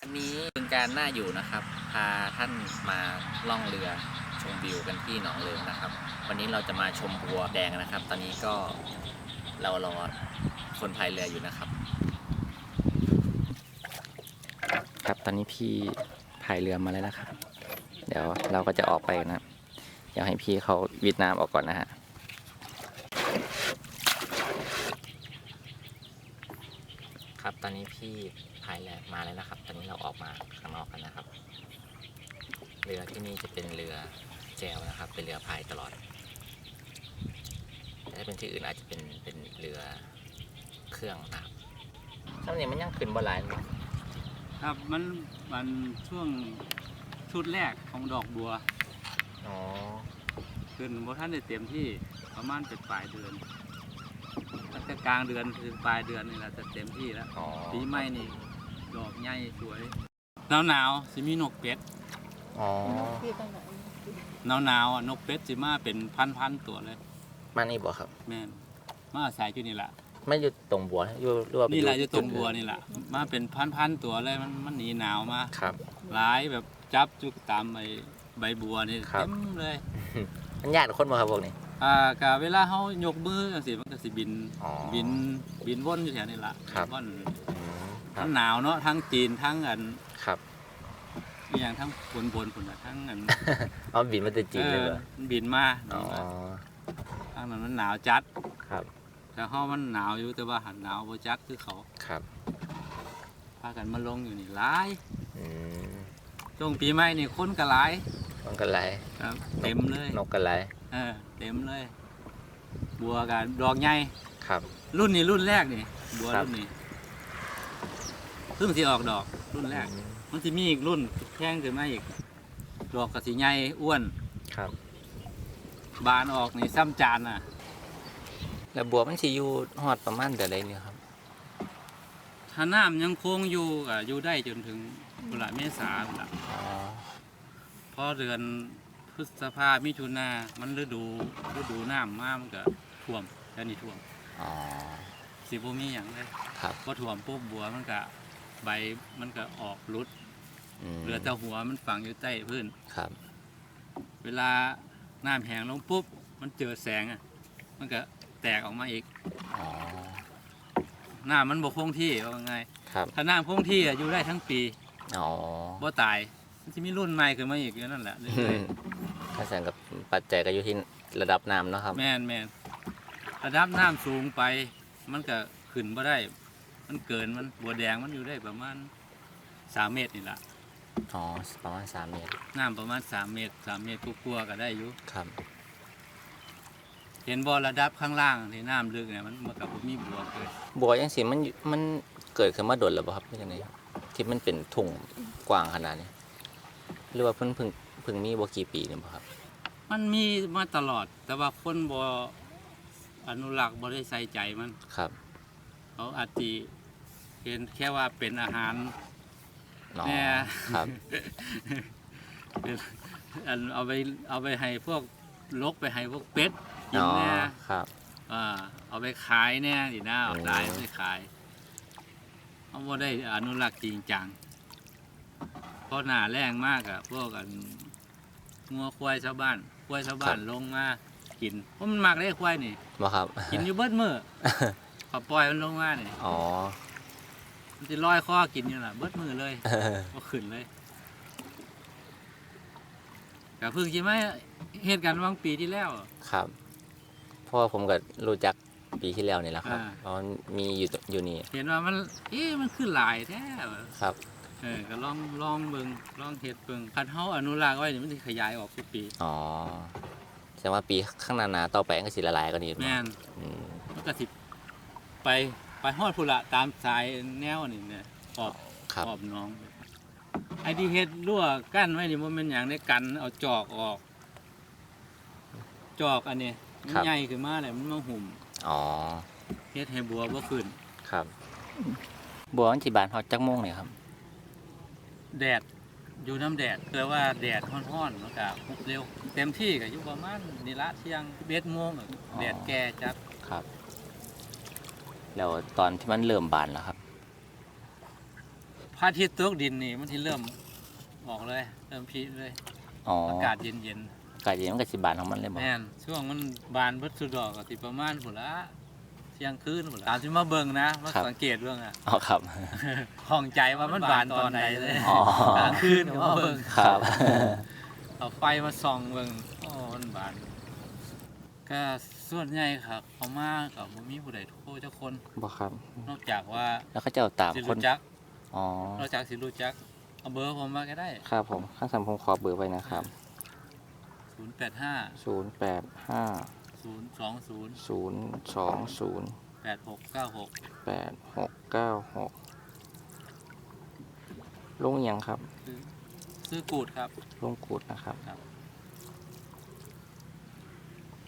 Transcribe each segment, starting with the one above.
อันนี้เป็นการน่าอยู่นะครับ พาท่านมาล่องเรือชมวิวกันที่หนองเลิงนะครับ วันนี้เราจะมาชมบัวแดงนะครับ ตอนนี้ก็เรารอคนพายเรืออยู่นะครับ ครับตอนนี้พี่พายเรือมาแล้วนะครับ เดี๋ยวเราก็จะออกไปนะครับเดี๋ยวให้พี่เขาวิดน้ำออกก่อนนะฮะครับตอนนี้พี่พายเรือมาแล้วนะครับ ตอนนี้เราออกมาข้างนอกกันนะครับ เรือที่นี่จะเป็นเรือแจวนะครับ เป็นเรือพายตลอด แต่ถ้าเป็นที่อื่นอาจจะเป็นเป็นเรือเครื่องนะครับตอนนี้มันยังขึ้นบ่หลายมั้งครับมันมันช่วงชุดแรกของดอกบัวอ๋อขึ้นบ่ท่านได้เต็มที่ประมาณเป็นปลายเดือนตั้งแต่กลางเดือนถึงปลายเดือนนี่แหละจะเต็มที่แล้วอ๋อปีใหม่นี่ดอกใหญ่สวยหนาวหนาวๆสิมีนกเป็ด อ๋อหนาวหนาวๆอะนกเป็ดสิมาเป็นพันพันๆตัวเลย มานี่บ่ครับ แม่นมาอาศัยอยู่นี่แหละไม่อยู่ตรงบัวอยู่หรือว่าไปนี่แหละอยู่ตรงจุดบัวนี่แหละมาเป็นพันพันๆตัวเลยมันมันหนีหนาวมาครับ หลายแบบจับจุกตามใบใบบัวนี่ครับ เต็มเลยมันญาติคนบ่ครับพวกนี้ อ่ากะเวลาเขายกมือจังซี่มันก็สิบินอ๋อบินบินวนอยู่แถวนี้ล่ะครับวนอืมครัทั้บงหนาวเนาะทั้งจีนทั้งอันครับ อหย่างทั้งบนบนพุ่นน่ะทั้งอันเอาบินมาแต่จีนเลยเหรอออมันบินมาอ๋อทั้งนั้นมันหนาวจัดครับ แต่เฮามันหนาวอยู่แต่ว่าหันหนาวบ่จัดคือเขาครับพากันมาลงอยู่นี่หลายอืมช่วงปีใหม่นี่คนก็หลายมันก็ไหลครับเต็มเลยนกก็ไหลเออเต็มเลย บัวกันดอกใหญ่ครับ รุ่นนี้รุ่นแรกนี่ บัวครับรุ่นนี้เพิ่งสิออกดอกรุ่นแรกอื มมันจะมีอีกรุ่นแท่งขึ้นมาอีกดอกกระสีใหญ่อ้วน ครับ บานออกในซ้ำจานน่ะ แล้วบัวมันสิอยู่ฮอดประมาณเดือนใดเนี่ยครับ ถ้าน้ำยังคงอยู่ก็อยู่ได้จนถึงกุหลาเมษาพุ่นละอ๋อเพราะเดือนพฤษภามิถุนามันฤดูฤดูน้ำมามันก็ท่วมแค่นี้ท่วมอ๋อ สิบ่มีอย่างเลยครับ พอท่วมปุ๊บบัวมันก็ใบมันก็ออกรุดม เหลือแต่หัวมันฝังอยู่ใต้พื้น ครับ เวลาน้ำแห้งลงปุ๊บ มันเจอแสงอะ มันก็แตกออกมาอีกอ๋อน้ำมันบกคงที่ว่าไง ครับ ถ้าน้ำคงที่อะอยู่ได้ทั้งปีอ๋อบ่ตาย มันจะมีรุ่นใหม่ขึ้นมาอีกอยู่นั่นแหละเรื่อยถ้าแสดงกับปัจจัยก็อยู่ที่ระดับน้ำเนาะครับ ๆแม่นแม่นระดับน้ำสูงไป มันก็ขึ้นบ่ได้ มันเกินมันบัวแดงมันอยู่ได้ประมาณสามเมตรนี่แหละ อ๋อประมาณสามเมตรน้ำประมาณสามเมตรสามเมตรกลัวาๆก็ได้อยู่ครับ เห็นบ่ระดับข้างล่างที่น้ำลึกเนี่ยมันมันกับมีบัวเกิดบัวยังสิมันอยู่มันเกิดขึ้นมาโดนแล้วบ่ครับเป็นยังไงครับที่มันเป็นทุ่งกว้างขนาดนี้หรือว่าเพิ่งเพิ่งเพิ่งมีบ่กี่ปีนี่บ่ครับ มันมีมาตลอด แต่ว่าคนบ่อนุรักษ์บ่ได้ใส่ใจมันครับเขาอาจจะเห็นแค่ว่าเป็นอาหาร อ๋อแน่ครับเป็นอันเอาไปเอาไปให้พวกลกไปให้พวกเป็ดกินอ๋อแน่ครับ อ่าเอาไปขายแน่ดินะเอาอืมขายไปขายเขาบ่ได้อนุรักษ์จริงจังเพราะหน้าแรงมากอะพวกอันงัวควายชาวบ้านควายชาวบ้านลงมากินเพราะมันมากได้ควายนี่ บ่ครับ กินอยู่เบิดมือ พอปล่อยมันลงมานี่อ๋อ มันจะลอยคอกินอยู่ล่ะเบิดมือเลยก็ขึ้นเลยก็เพิ่งคิดมาเหตุการณ์บางปีที่แล้ว ครับเพราะว่าผมก็รู้จักปีที่แล้วนี่แหละครับอ่าเพราะมันมีอยู่ตอยู่นี่ เห็นว่ามัน เอ๊ะมันขึ้นหลายแท้ครับ เออก็ลองลองเบิ่งลองเฮ็ดเบิ่งคันเฮาอนุรักษ์ไว้นี่มันสิขยายออกทุกปี อ๋อแสดงว่าปีข้างหน้าหนาต่อไปก็สิละลายกันอีกแม่นอืมมันก็สิไป ไปฮอดพุ่นละตามสายแนวนี่เนี่ยขอบครับ ขอบหน้อง ไอ้ที่เฮ็ดรั่วกั้นไว้นี่มันเป็นอย่างได้กัน เอาจอกออก จอกอันนี้มันใหญ่ขึ้นมาเลยมันมาหุ่มอ๋อเฮ็ดให้บัวบ่ขึ้น ครับ บัวมันจีบานฮอตจักโมงเนี่ยครับ แดดอยู่น้ำแดดแปลว่าแดดร้อนๆมันก็หุบเร็ว เต็มที่ก็อยู่ประมาณนี่ละเที่ยงเบ็ดโมงอะอ๋อแดดแก่จัดครับ แล้วตอนที่มันเริ่มบานแล้วครับพระอาทิตย์ตกดินนี่มันที่เริ่มออกเลย เริ่มพีเลยอ๋ออากาศเย็นอากาศเย็นมันก็สิบานของมันเลยๆบ่แม่นช่วงมันบานเบิดสุดดอกก็สิประมาณพุ่นละเที่ยงคืนพุ่นละตามที่มาเบิ่งนะมาสังเกตเบิ่งอะอ๋อครับ ห้องใจว่ามันบานตอนไหนเลยอ๋อ กลางคืนก็มาเบิ่ง ครับ เอาไฟมาส่องเบิ่งโอ้มันบานก็ ส่วนใหญ่ครับเขามากับบ่มีผู้ใดโทรจักคน บ่ครับ นอกจากว่าแล้วเขาจะเอาตามสิคนรู้จักอ๋อนอกจากสิรู้จักเอาเบอร์ผมมาก็ได้ ครับผมข้างสัมผมขอเบอร์ไว้นะครับ 085ศูนย์แปดห้า020ศูนย์สองศูนย์8696แปดหกเก้าหกลุงอิหยังครับ คือซื้อกูดครับ ลุงกูดนะครับ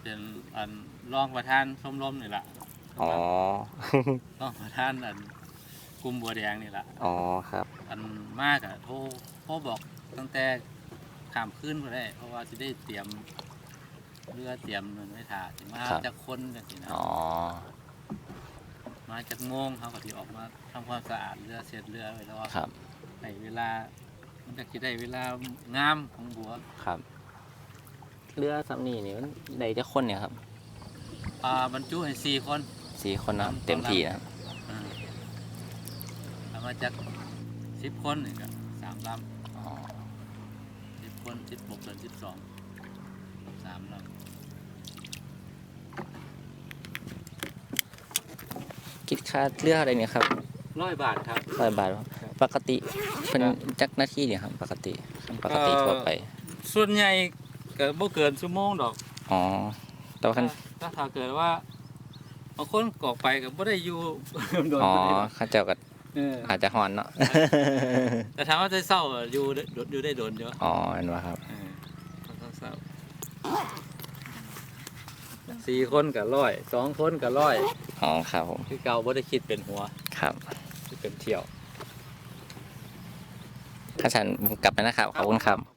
เป็นอันรองประธานชมรมนี่แหละอ๋อ รองประธานอันกลุ่มบัวแดงนี่แหละอ๋อครับ อันมากอะโทรโทรบอกตั้งแต่ขามขึ้นก็ได้เพราะว่าจะได้เตรียมเรือเตรียมเงินไว้ถ่าถึงมาครับ จากคนจากสินะอ๋อ มาจากโมงเขาก็ที่ออกมาทำความสะอาดเรือเสร็จเรือไว้แล้วครับ ในเวลา มันจะคิดได้เวลางามของบัว ครับ เรือสำนีนี่มันได้จะคนเนี่ยครับอ่าบรรจุให้สี่คนสี่คนนะครับเต็มที่นะครับอ่าเอามาจากสิบคนนี่ก็สามลอ๋อำสิบคนสิบหกเดือนสิบสองสามลคิดค่าเรืออะไรเนี่ยครับำร้อยบาทครับ ร้อยบาทครับปกติเป็นจักหน้าที่เนี่ยครับ ปกติปกติทั่วไป ส่วนใหญ่ ก็บ่เกินชั่วโมงดอกอ๋อแต่ว่าคันถ้าถ้าเกิดว่าบางคนกอกไปก็บ่ได้อยู่ โดนอ๋อบ่ได้ดอกเข้าเจ้าก็เอออาจจะฮอนเนาะแต่ถามว่าได้เศร้าอะอยู่ได้อยู่ได้โดนเยอะอ๋อเห็นว่าครับ เออเศร้าๆสี่คนกับร้อยสองคนกับร้อย อ๋อครับผมคือเก่าบ่ได้คิดเป็นหัวครับคิดเป็นเที่ยว ข้าฉันผมกลับไปนะครับ ขอบคุณครับข